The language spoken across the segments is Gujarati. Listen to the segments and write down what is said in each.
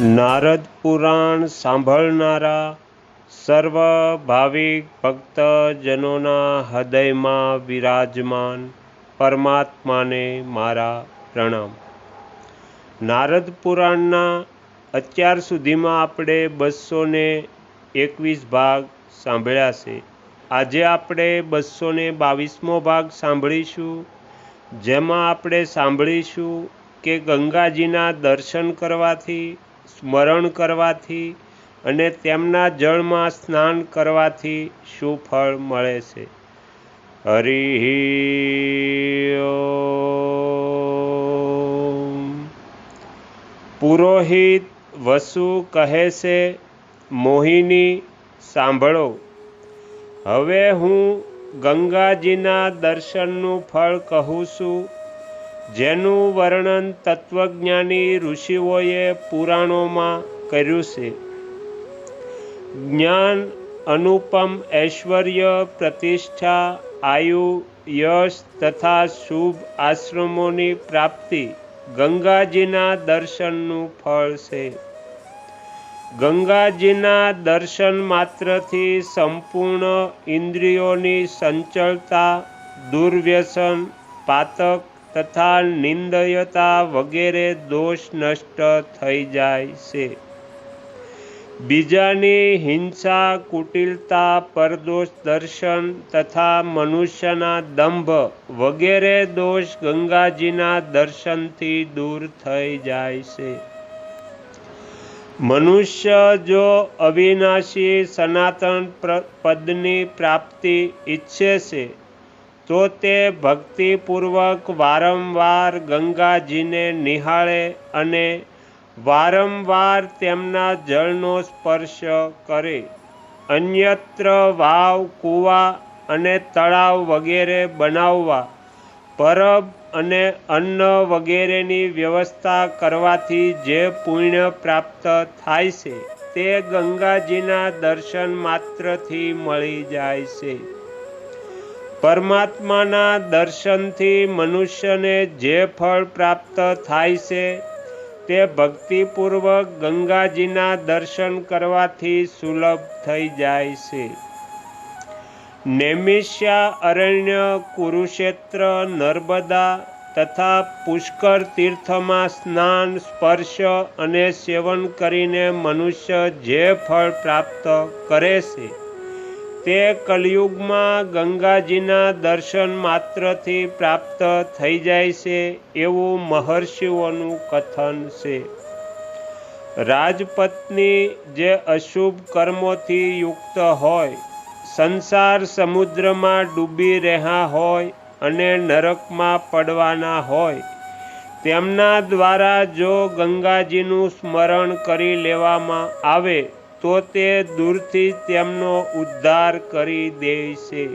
નારદ પુરાણ સાંભળનારા સર્વ ભાવિક ભક્તજનોના હૃદયમાં વિરાજમાન પરમાત્માને મારા પ્રણામ. નારદ પુરાણના અત્યાર સુધીમાં આપણે બસો ને એકવીસ ભાગ સાંભળ્યા છે. આજે આપણે બસો ને બાવીસમો ભાગ સાંભળીશું. જેમાં આપણે સાંભળીશું કે ગંગાજીના દર્શન કરવાથી સ્મરણ કરવાથી અને તેમના જળમાં સ્નાન કરવાથી શું ફળ મળે છે? હરિ પુરોહિત વસુ કહે છે, મોહિની, સાંભળો. હવે હું ગંગાજીના દર્શનનું ફળ કહું છું. જેનું વર્ણન તત્વજ્ઞાની ઋષિઓએ પુરાણોમાં કર્યું છે. જ્ઞાન અનુપમ ઐશ્વર્ય, પ્રતિષ્ઠા, આયુ, યશ તથા શુભ આશ્રમોની પ્રાપ્તિ ગંગાજીના દર્શનનું ફળ છે. ગંગાજીના દર્શન માત્રથી સંપૂર્ણ ઇન્દ્રિયોની સંચળતા, દુર્વ્યસન, પાતક તથા નિંદયતા વગેરે દોષ નષ્ટ થઈ જાય છે. બીજાની હિંસા, કુટિલતા, પરદોષ દર્શન તથા મનુષ્યના દંભ વગેરે દોષ ગંગાજીના દર્શનથી દૂર થઈ જાય છે. મનુષ્ય જો અવિનાશી સનાતન પદની પ્રાપ્તિ ઈચ્છે છે તો તે ભક્તિપૂર્વક વારંવાર ગંગાજીને નિહાળે અને વારંવાર તેમના જળનો સ્પર્શ કરે. અન્યત્ર વાવ, કૂવા અને તળાવ વગેરે બનાવવા, પરબ અને અન્ન વગેરેની વ્યવસ્થા કરવાથી જે પુણ્ય પ્રાપ્ત થાય છે, તે ગંગાજીના દર્શન માત્રથી મળી જાય છે. પરમાત્માના દર્શનથી મનુષ્યને જે ફળ પ્રાપ્ત થાય છે, તે ભક્તિપૂર્વક ગંગાજીના દર્શન કરવાથી સુલભ થઈ જાય છે. નેમિષ્યા, અરણ્ય, કુરુક્ષેત્ર, નર્મદા તથા પુષ્કર તીર્થમાં સ્નાન, સ્પર્શ અને સેવન કરીને મનુષ્ય જે ફળ પ્રાપ્ત કરે છે તે કલયુગમાં ગંગાજીના દર્શન માત્રથી પ્રાપ્ત થઈ જાય છે એવું મહર્ષિઓનું કથન છે. રાજપત્ની જે અશુભ કર્મોથી યુક્ત હોય, સંસાર સમુદ્રમાં ડૂબી રહ્યા હોય અને નરકમાં પડવાના હોય, તેમના દ્વારા જો ગંગાજીનું સ્મરણ કરી લેવામાં આવે તો તે દૂરથી તેમનો ઉદ્ધાર કરી દે છે.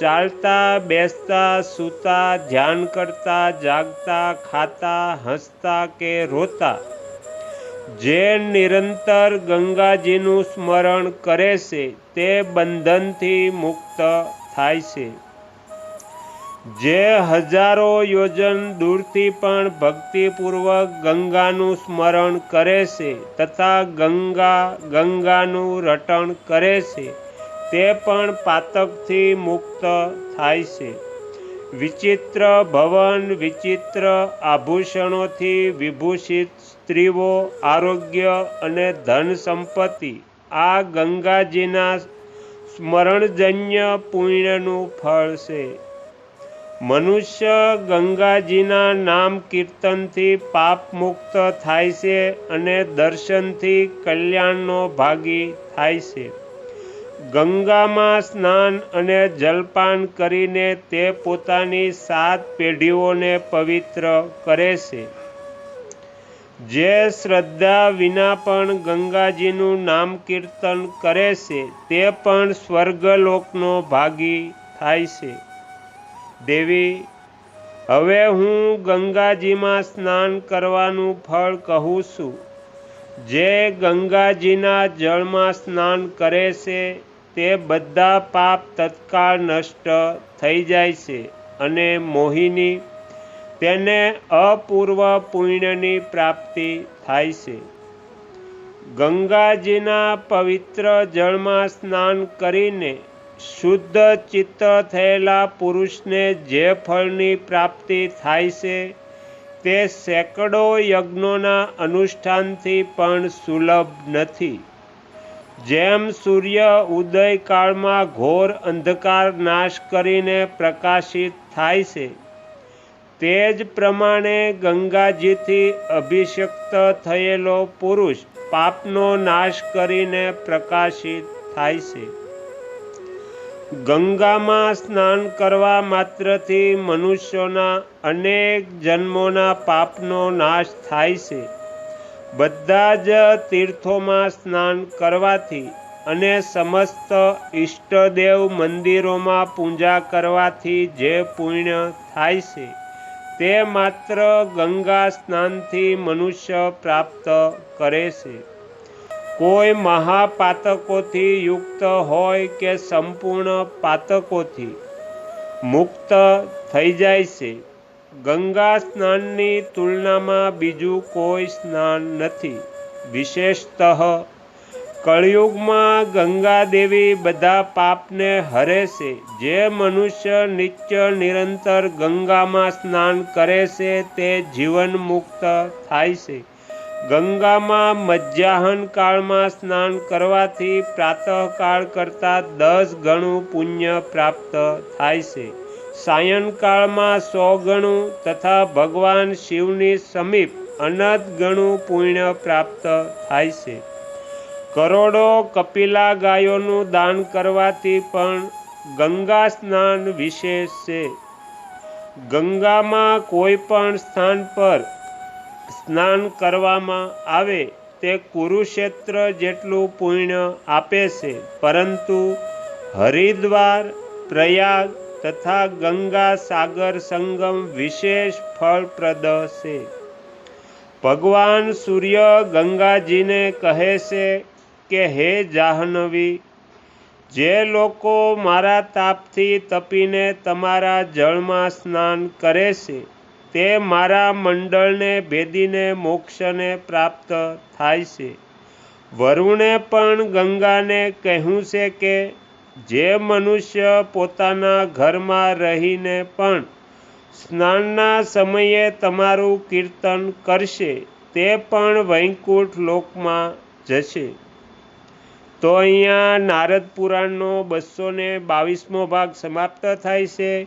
ચાલતા, બેસતા, સૂતા, ધ્યાન કરતા, જાગતા, ખાતા, હસતા કે રોતા, જે નિરંતર ગંગાજીનું સ્મરણ કરે છે, તે બંધનથી મુક્ત થાય છે. જે હજારો યોજન દૂરથી પણ ભક્તિપૂર્વક ગંગાનું સ્મરણ કરે છે તથા ગંગા, ગંગાનું રટણ કરે છે, તે પણ પાતકથી મુક્ત થાય છે. વિચિત્ર ભવન, વિચિત્ર આભૂષણોથી વિભૂષિત સ્ત્રીઓ, આરોગ્ય અને ધન સંપત્તિ, આ ગંગાજીના સ્મરણજન્ય પુણ્યનું ફળ છે. મનુષ્ય ગંગાજીના નામ કીર્તનથી પાપ મુક્ત થાય છે અને દર્શનથી કલ્યાણનો ભાગી થાય છે. ગંગામાં સ્નાન અને જલપાન કરીને તે પોતાની સાત પેઢીઓને પવિત્ર કરે છે. જે શ્રદ્ધા વિના પણ ગંગાજીનું નામ કીર્તન કરે છે, તે પણ સ્વર્ગલોકનો ભાગી થાય છે. દેવી, હવે હું ગંગાજીમાં સ્નાન કરવાનું ફળ કહું છું. જે ગંગાજીના જળમાં સ્નાન કરે છે, તે બધા પાપ તત્કાળ નષ્ટ થઈ જાય છે અને મોહિની તેને અપૂર્વ પુણ્યની પ્રાપ્તિ થાય છે. ગંગાજીના પવિત્ર જળમાં સ્નાન કરીને શુદ્ધ ચિત્ત થયેલા પુરુષને જે ફળની પ્રાપ્તિ થાય છે, તે સેંકડો યજ્ઞોના અનુષ્ઠાનથી પણ સુલભ નથી. જેમ સૂર્ય ઉદયકાળમાં ઘોર અંધકાર નાશ કરીને પ્રકાશિત થાય છે, તે જ પ્રમાણે ગંગાજીથી અભિષિક્ત થયેલો પુરુષ પાપનો નાશ કરીને પ્રકાશિત થાય છે. ગંગામાં સ્નાન કરવા માત્રથી મનુષ્યોના અનેક જન્મોના પાપનો નાશ થાય છે. બધા જ તીર્થોમાં સ્નાન કરવાથી અને સમસ્ત ઈષ્ટદેવ મંદિરોમાં પૂજા કરવાથી જે પુણ્ય થાય છે, તે માત્ર ગંગા સ્નાનથી મનુષ્ય પ્રાપ્ત કરે છે. કોઈ મહાપાતકોથી યુક્ત હોય કે સંપૂર્ણ પાતકોથી મુક્ત થઈ જાય છે. ગંગા સ્નાનની તુલનામાં બીજું કોઈ સ્નાન નથી. વિશેષતઃ કળિયુગમાં ગંગા દેવી બધા પાપને હરે છે. જે મનુષ્ય નિત્ય નિરંતર ગંગામાં સ્નાન કરે છે તે જીવન મુક્ત થાય છે. ગંગામાં મધ્યાહન કાળમાં સ્નાન કરવાથી પ્રાતઃકાળ કરતાં દસ ગણું પુણ્ય પ્રાપ્ત થાય છે. સાયંકાળમાં સો ગણું તથા ભગવાન શિવની સમીપ અનંત ગણું પુણ્ય પ્રાપ્ત થાય છે. કરોડો કપિલા ગાયોનું દાન કરવાથી પણ ગંગા સ્નાન વિશેષ છે. ગંગામાં કોઈ પણ સ્થાન પર સ્નાન કરવામાં આવે તે કુરુક્ષેત્ર જેટલું પુણ્ય આપે છે, પરંતુ હરિદ્વાર, પ્રયાગ તથા ગંગા સાગર સંગમ વિશેષ ફળપ્રદ છે. ભગવાન સૂર્ય ગંગાજીને કહે છે કે, હે જાહ્નવી, જે લોકો મારા તાપથી તપીને તમારા જળમાં સ્નાન કરે છે તે મારા મંડળને ભેદીને મોક્ષને પ્રાપ્ત થાય છે. વરુણે પણ ગંગાને કહ્યું છે કે, જે મનુષ્ય પોતાના ઘરમાં રહીને પણ સ્નાનના સમયે તમારું કીર્તન કરશે, તે પણ વૈકુંઠ લોકમાં જશે. તો અહીંયા નારદ પુરાણનો બસો ને બાવીસમો ભાગ સમાપ્ત થાય છે.